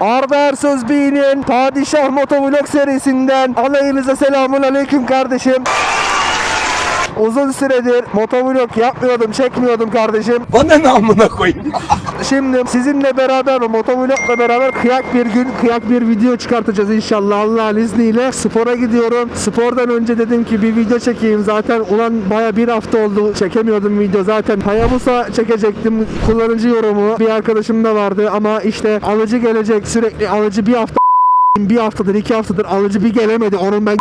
Arda Ersöz Bey'in Padişah Motovlog serisinden alayınıza selamun aleyküm kardeşim. Uzun süredir motovlog yapmıyordum, çekmiyordum kardeşim. Bana ne amına koyayım? Şimdi sizinle beraber, motovlogla beraber kıyak bir gün, kıyak bir video çıkartacağız inşallah Allah'ın izniyle. Spora gidiyorum. Spordan önce dedim ki bir video çekeyim. Zaten ulan baya bir hafta oldu çekemiyordum video. Zaten Hayabusa çekecektim. Kullanıcı yorumu bir arkadaşım da vardı ama işte alıcı gelecek sürekli alıcı bir hafta bir haftadır iki haftadır alıcı bir gelemedi. Onun ben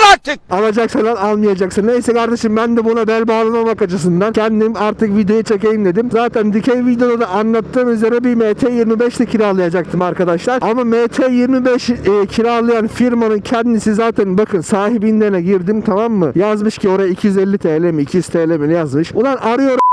Yeter artık! Alacaksın lan almayacaksın. Neyse kardeşim ben de buna bel bağlamamak açısından kendim artık videoyu çekeyim dedim. Zaten dikey videoda da anlattığım üzere bir MT25 de kiralayacaktım arkadaşlar. Ama MT25 e, kiralayan firmanın kendisi zaten bakın sahibinden girdim tamam mı? Yazmış ki oraya 250 TL mi 200 TL mi yazmış. Ulan arıyorum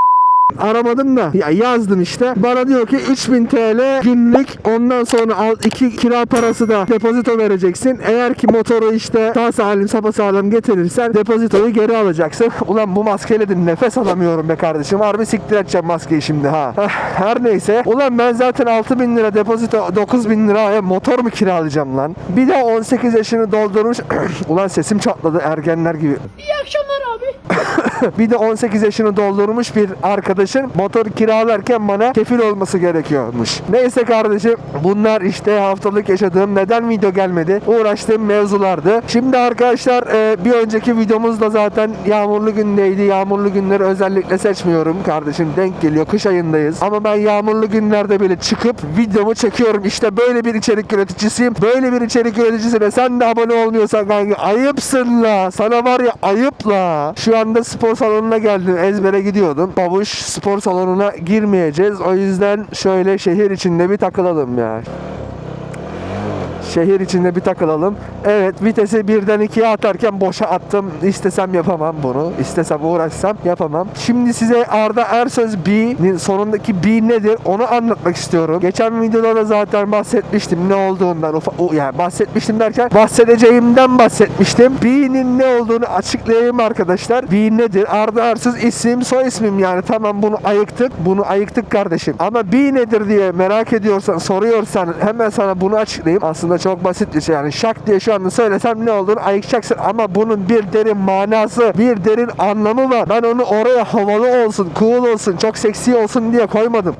Aramadım da ya yazdım işte. Bana diyor ki 3000 TL günlük ondan sonra al iki kira parası da depozito vereceksin. Eğer ki motoru işte sağ salim sapasağlam getirirsen depozitoyu geri alacaksın. Ulan bu maskeyle de nefes alamıyorum be kardeşim. Harbi siktir edeceğim maskeyi şimdi ha. Her neyse. Ulan ben zaten 6000 lira depozito 9000 liraya motor mu kiralayacağım lan? Bir de 18 yaşını doldurmuş. Ulan sesim çatladı ergenler gibi. İyi akşamlar. Bir de 18 yaşını doldurmuş bir arkadaşın motor kiralarken bana kefil olması gerekiyormuş. Neyse kardeşim bunlar işte haftalık yaşadığım neden video gelmedi uğraştığım mevzulardı. Şimdi arkadaşlar e, bir önceki videomuzda zaten yağmurlu gündeydi. Yağmurlu günleri özellikle seçmiyorum kardeşim denk geliyor kış ayındayız. Ama ben yağmurlu günlerde bile çıkıp videomu çekiyorum. İşte böyle bir içerik üreticisiyim. Böyle bir içerik üreticisine sen de abone olmuyorsan kanka ayıpsın la. Sana var ya ayıp la. Şu anda spor salonuna geldim. Ezbere gidiyordum. Babuş spor salonuna girmeyeceğiz. O yüzden şöyle şehir içinde bir takılalım ya. Şehir içinde bir takılalım. Evet vitesi birden ikiye atarken boşa attım. İstesem yapamam bunu. İstesem uğraşsam yapamam. Şimdi size Arda Ersöz B'nin sonundaki B nedir onu anlatmak istiyorum. Geçen videoda da zaten bahsetmiştim ne olduğundan. Ufa, o, yani bahsetmiştim derken bahsedeceğimden bahsetmiştim. B'nin ne olduğunu açıklayayım arkadaşlar. B nedir? Arda Ersöz isim soy ismim yani. Tamam bunu ayıktık. Bunu ayıktık kardeşim. Ama B nedir diye merak ediyorsan soruyorsan hemen sana bunu açıklayayım. Aslında çok basit bir şey yani şak diye şu anda söylesem ne olduğunu ayıkacaksın ama bunun bir derin manası, bir derin anlamı var. Ben onu oraya havalı olsun, cool olsun, çok seksi olsun diye koymadım.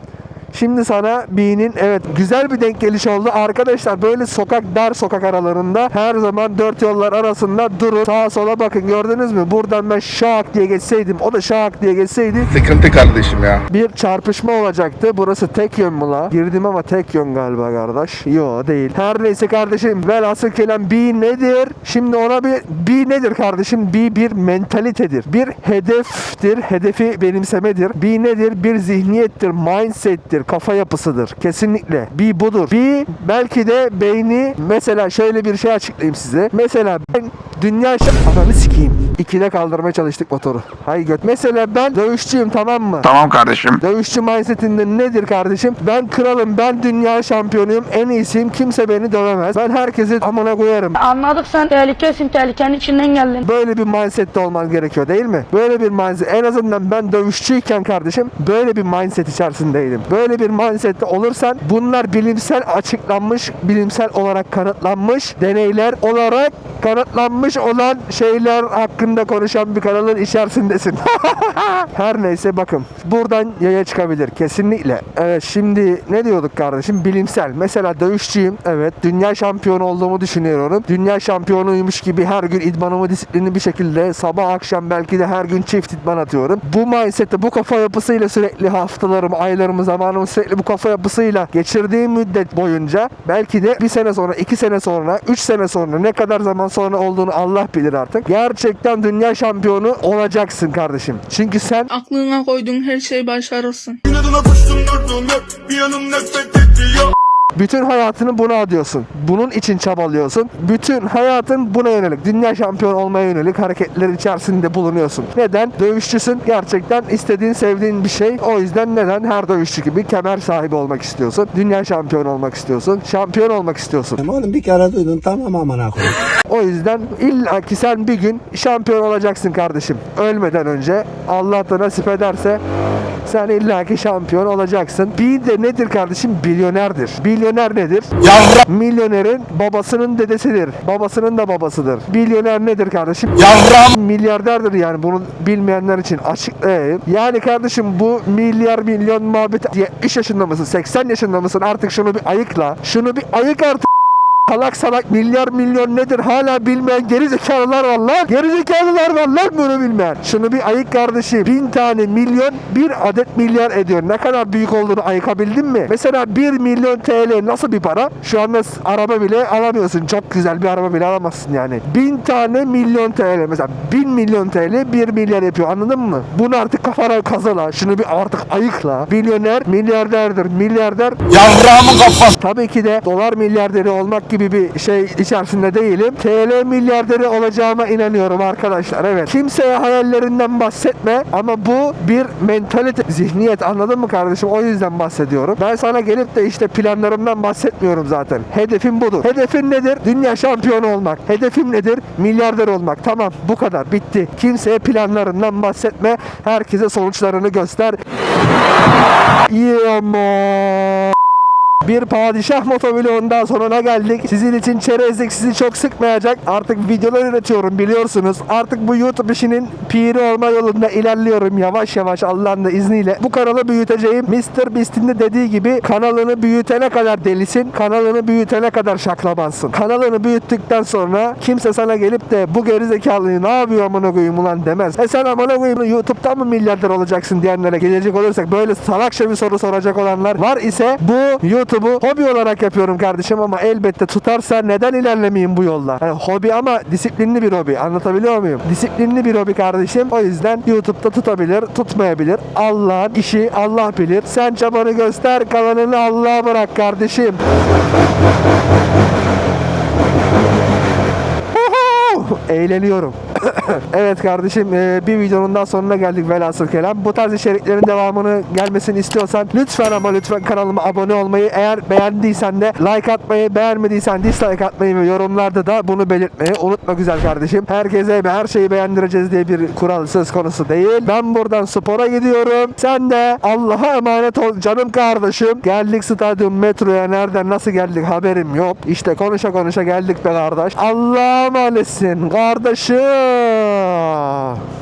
Şimdi sana B'nin evet güzel bir denk geliş oldu. Arkadaşlar böyle sokak dar sokak aralarında her zaman dört yollar arasında durun. Sağa sola bakın gördünüz mü? Buradan ben şak diye geçseydim o da şak diye geçseydi Sıkıntı kardeşim ya. bir çarpışma olacaktı. Burası tek yön mü la? Girdim ama tek yön galiba kardeş. Yo değil. Her neyse kardeşim velhasıl kelam B nedir? Şimdi ona bir B nedir kardeşim? B bir mentalitedir. Bir hedeftir. Hedefi benimsemedir. B nedir? Bir zihniyettir. Mindsettir. Kafa yapısıdır. Kesinlikle. B budur. B belki de beyni mesela şöyle bir şey açıklayayım size. Mesela ben dünya şa- Ananı sikeyim. İkide kaldırmaya çalıştık motoru. Hay göt. Mesela ben dövüşçüyüm tamam mı? Tamam kardeşim. Dövüşçü mindsetinde nedir kardeşim? Ben kralım, ben dünya şampiyonuyum, en iyisiyim, kimse beni dövemez. Ben herkesi amına koyarım. Anladık sen tehlikesin, tehlikenin içinden geldin. Böyle bir mindsette olman gerekiyor değil mi? Böyle bir mindset. En azından ben dövüşçüyken kardeşim böyle bir mindset içerisindeydim. Böyle bir mindsette olursan bunlar bilimsel açıklanmış, bilimsel olarak kanıtlanmış deneyler olarak kanıtlanmış olan şeyler hakkında konuşan bir kanalın içerisindesin. Her neyse bakın buradan yaya çıkabilir kesinlikle. Evet şimdi ne diyorduk kardeşim? Bilimsel. Mesela dövüşçüyüm. Evet dünya şampiyonu olduğumu düşünüyorum. Dünya şampiyonuymuş gibi her gün idmanımı disiplinli bir şekilde sabah akşam belki de her gün çift idman atıyorum. Bu mindsette bu kafa yapısıyla sürekli haftalarımı, aylarımı, zamanımı sürekli bu kafa yapısıyla geçirdiğim müddet boyunca belki de bir sene sonra, iki sene sonra, üç sene sonra ne kadar zaman sonra olduğunu Allah bilir artık. Gerçekten dünya şampiyonu olacaksın kardeşim. Çünkü sen Aklına koyduğun her şey başarırsın. İnadına koştum durdum yok Bir yanım nefret ediyor Bütün hayatını buna adıyorsun. Bunun için çabalıyorsun. Bütün hayatın buna yönelik. Dünya şampiyon olmaya yönelik hareketler içerisinde bulunuyorsun. Neden? Dövüşçüsün. Gerçekten istediğin, sevdiğin bir şey. O yüzden neden? Her dövüşçü gibi kemer sahibi olmak istiyorsun. Dünya şampiyonu olmak istiyorsun. Şampiyon olmak istiyorsun. Oğlum bir kere duydun tamam amına koyayım. O yüzden illa ki sen bir gün şampiyon olacaksın kardeşim. Ölmeden önce Allah da nasip ederse sen illaki şampiyon olacaksın. Bir de nedir kardeşim? Bilyonerdir. Bilyoner nedir? Yavrum. Milyonerin babasının dedesidir. Babasının da babasıdır. Bilyoner nedir kardeşim? Yavrum. Milyarderdir yani bunu bilmeyenler için açıklayayım. Yani kardeşim bu milyar milyon muhabbet 70 yaşında mısın 80 yaşında mısın artık şunu bir ayıkla. Şunu bir ayık artık. Salak salak milyar milyon nedir hala bilmeyen geri zekalılar var lan. Geri zekalılar var lan bunu bilmeyen. Şunu bir ayık kardeşim. Bin tane milyon bir adet milyar ediyor. Ne kadar büyük olduğunu ayıkabildin mi? Mesela 1 milyon TL nasıl bir para? Şu anda araba bile alamıyorsun. Çok güzel bir araba bile alamazsın yani. Bin tane milyon TL mesela 1000 milyon TL 1 milyar yapıyor anladın mı? Bunu artık kafana kazala. Şunu bir artık ayıkla. Milyoner milyarderdir. Milyarder Yavramın kafası. Tabii ki de dolar milyarderi olmak gibi bir şey içerisinde değilim. TL milyarderi olacağıma inanıyorum arkadaşlar. Evet. Kimseye hayallerinden bahsetme ama bu bir mentalite, zihniyet anladın mı kardeşim? O yüzden bahsediyorum. Ben sana gelip de işte planlarımdan bahsetmiyorum zaten. Hedefim budur. Hedefin nedir? Dünya şampiyonu olmak. Hedefim nedir? Milyarder olmak. Tamam bu kadar. Bitti. Kimseye planlarından bahsetme. Herkese sonuçlarını göster. İyi ama. Bir padişah motovlogundan sonuna geldik. Sizin için çerezlik sizi çok sıkmayacak. Artık videolar üretiyorum biliyorsunuz. Artık bu YouTube işinin piri olma yolunda ilerliyorum yavaş yavaş Allah'ın da izniyle. Bu kanalı büyüteceğim. Mr. Beast'in de dediği gibi kanalını büyütene kadar delisin. Kanalını büyütene kadar şaklamansın. Kanalını büyüttükten sonra kimse sana gelip de bu gerizekalıyı ne yapıyor amına koyayım ulan demez. E sen amına koyayım YouTube'dan mı milyarder olacaksın diyenlere gelecek olursak böyle salakça bir soru soracak olanlar var ise bu YouTube'u hobi olarak yapıyorum kardeşim ama elbette tutarsa neden ilerlemeyeyim bu yolda? Yani hobi ama disiplinli bir hobi. Anlatabiliyor muyum? Disiplinli bir hobi kardeşim. O yüzden YouTube'da tutabilir, tutmayabilir. Allah'ın işi Allah bilir. Sen çabanı göster, kalanını Allah'a bırak kardeşim. Eğleniyorum. evet kardeşim e, bir videonun daha sonuna geldik velhasıl kelam. Bu tarz içeriklerin devamını gelmesini istiyorsan lütfen ama lütfen kanalıma abone olmayı eğer beğendiysen de like atmayı beğenmediysen dislike atmayı ve yorumlarda da bunu belirtmeyi unutma güzel kardeşim. Herkese her şeyi beğendireceğiz diye bir kural söz konusu değil. Ben buradan spora gidiyorum. Sen de Allah'a emanet ol canım kardeşim. Geldik stadyum metroya nereden nasıl geldik haberim yok. İşte konuşa konuşa geldik be kardeş. Allah'a emanetsin kardeşim. 자